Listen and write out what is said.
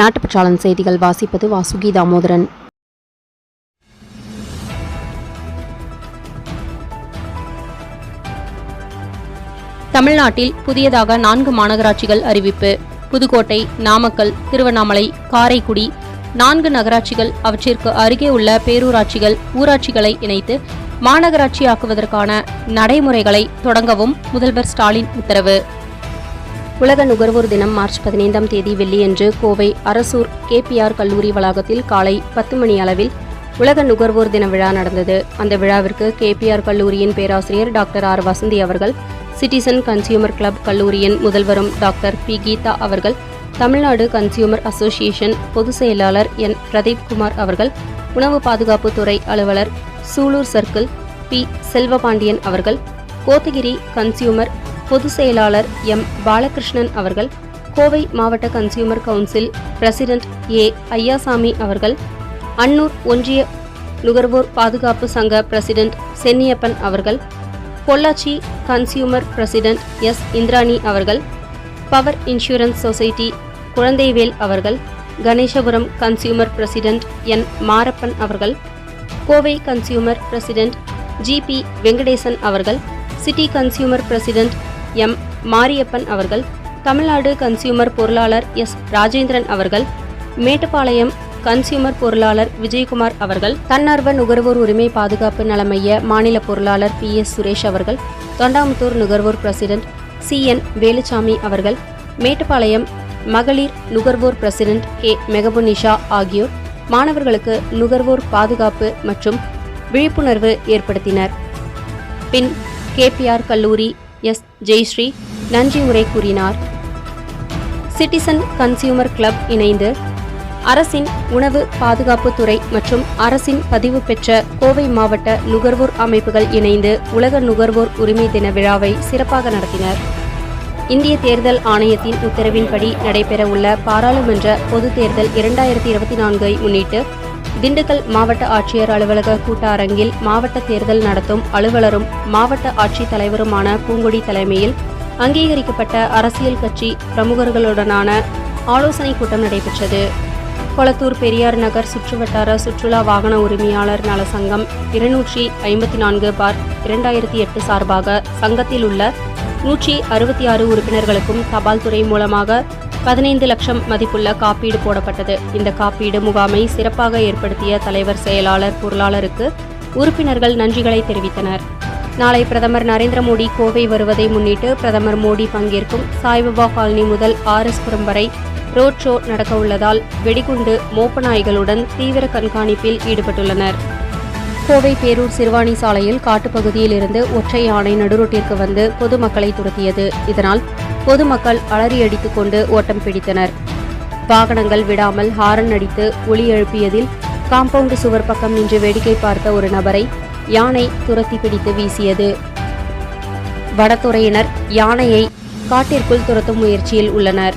நாட்டுப்பற்றாளன் செய்திகள் வாசிப்பது வாசுகி தாமோதரன். தமிழ்நாட்டில் புதியதாக நான்கு மாநகராட்சிகள் அறிவிப்பு. புதுக்கோட்டை நாமக்கல் திருவண்ணாமலை காரைக்குடி நான்கு நகராட்சிகள் அவற்றிற்கு அருகே உள்ள பேரூராட்சிகள் ஊராட்சிகளை இணைத்து மாநகராட்சியாக்குவதற்கான நடைமுறைகளை தொடங்கவும் முதல்வர் ஸ்டாலின் உத்தரவு. உலக நுகர்வோர் தினம் மார்ச் பதினைந்தாம் தேதி வெள்ளியன்று கோவை அரசூர் கேபிஆர் கல்லூரி வளாகத்தில் காலை பத்து மணி அளவில் உலக நுகர்வோர் தின விழா நடந்தது. அந்த விழாவிற்கு கேபிஆர் கல்லூரியின் பேராசிரியர் டாக்டர் ஆர். வசந்தி அவர்கள் சிட்டிசன் கன்சியூமர் கிளப் கல்லூரியின் முதல்வரும் டாக்டர் பி. கீதா அவர்கள் தமிழ்நாடு கன்சியூமர் அசோசியேஷன் பொதுச் செயலாளர் என். பிரதீப் குமார் அவர்கள் உணவு பாதுகாப்பு துறை அலுவலர் சூலூர் சர்க்கிள் பி. செல்வபாண்டியன் அவர்கள் கோத்தகிரி கன்சியூமர் பொதுச் செயலாளர் எம். பாலகிருஷ்ணன் அவர்கள் கோவை மாவட்ட consumer council president A. Ayyasamy அவர்கள் அன்னூர் ஒன்றிய நுகர்வோர் பாதுகாப்பு சங்க பிரசிடென்ட் சென்னியப்பன் அவர்கள் Pollachi consumer president S. Indrani அவர்கள் பவர் இன்சூரன்ஸ் சொசைட்டி குழந்தைவேல் அவர்கள் Ganesapuram consumer president N Marappan அவர்கள் Kovai consumer president GP Venkatesan அவர்கள் city consumer president M Mariappan அவர்கள் தமிழ்நாடு கன்சியூமர் பொருளாளர் எஸ் ராஜேந்திரன் அவர்கள் மேட்டுப்பாளையம் கன்சியூமர் பொருளாளர் விஜயகுமார் அவர்கள் தன்னார்வ நுகர்வோர் உரிமை பாதுகாப்பு நலமைய மாநில பொருளாளர் பி எஸ் சுரேஷ் அவர்கள் தொண்டாமுத்தூர் நுகர்வோர் பிரசிடென்ட் சி. என். வேலுச்சாமி அவர்கள் மேட்டுப்பாளையம் மகளிர் நுகர்வோர் பிரசிடென்ட் கே. மெகபுனிஷா ஆகியோர் மாணவர்களுக்கு நுகர்வோர் பாதுகாப்பு மற்றும் விழிப்புணர்வு ஏற்படுத்தினர். பின் கேபிஆர் கல்லூரி எஸ். ஜெய்ஸ்ரீ நன்றி உரை கூறினார். சிட்டிசன் கன்சியூமர் கிளப் இணைந்து அரசின் உணவு பாதுகாப்புத்துறை மற்றும் அரசின் பதிவு பெற்ற கோவை மாவட்ட நுகர்வோர் அமைப்புகள் இணைந்து உலக நுகர்வோர் உரிமை தின விழாவை சிறப்பாக நடத்தினர். இந்திய தேர்தல் ஆணையத்தின் உத்தரவின்படி நடைபெறவுள்ள பாராளுமன்ற பொதுத் தேர்தல் இரண்டாயிரத்தி இருபத்தி நான்கை முன்னிட்டு திண்டுக்கல் மாவட்ட ஆட்சியர் அலுவலக கூட்ட அரங்கில் மாவட்ட தேர்தல் நடத்தும் அலுவலரும் மாவட்ட ஆட்சித் தலைவருமான பூங்கொடி தலைமையில் அங்கீகரிக்கப்பட்ட அரசியல் கட்சி பிரமுகர்களுடனான ஆலோசனைக் கூட்டம் நடைபெற்றது. கொளத்தூர் பெரியார் நகர் சுற்றுவட்டார சுற்றுலா வாகன உரிமையாளர் நல சங்கம் இருநூற்றி ஐம்பத்தி நான்கு பார் இரண்டாயிரத்தி எட்டு சார்பாக சங்கத்தில் உள்ள நூற்றி அறுபத்தி ஆறு உறுப்பினர்களுக்கும் தபால் துறை மூலமாக பதினைந்து லட்சம் மதிப்புள்ள காப்பீடு போடப்பட்டது. இந்த காப்பீடு முகாமை சிறப்பாக ஏற்படுத்திய தலைவர் செயலாளர் பொருளாளருக்கு உறுப்பினர்கள் நன்றிகளை தெரிவித்தனர். நாளை பிரதமர் நரேந்திர மோடி கோவை வருவதை முன்னிட்டு பிரதமர் மோடி பங்கேற்கும் சாய்பாபா காலனி முதல் ஆர் எஸ் புரம் வரை ரோட் ஷோ நடக்க உள்ளதால் வெடிகுண்டு மோப்ப நாய்களுடன் தீவிர கண்காணிப்பில் ஈடுபட்டுள்ளனர். கோவை பேரூர் சிறுவாணி சாலையில் காட்டுப்பகுதியில் இருந்து ஒற்றை யானை நடுரோட்டிற்கு வந்து பொதுமக்களை துரத்தியது. இதனால் பொதுமக்கள் அலறியடித்துக் கொண்டு ஓட்டம் பிடித்தனர். வாகனங்கள் விடாமல் ஹாரன் அடித்து ஒளி எழுப்பியதில் காம்பவுண்டு சுவர் பக்கம் நின்று வேடிக்கை பார்த்த ஒரு நபரை யானை துரத்தி பிடித்து வீசியது. வனத்துறையினர் யானையை காட்டிற்குள் துரத்தும் முயற்சியில் உள்ளனர்.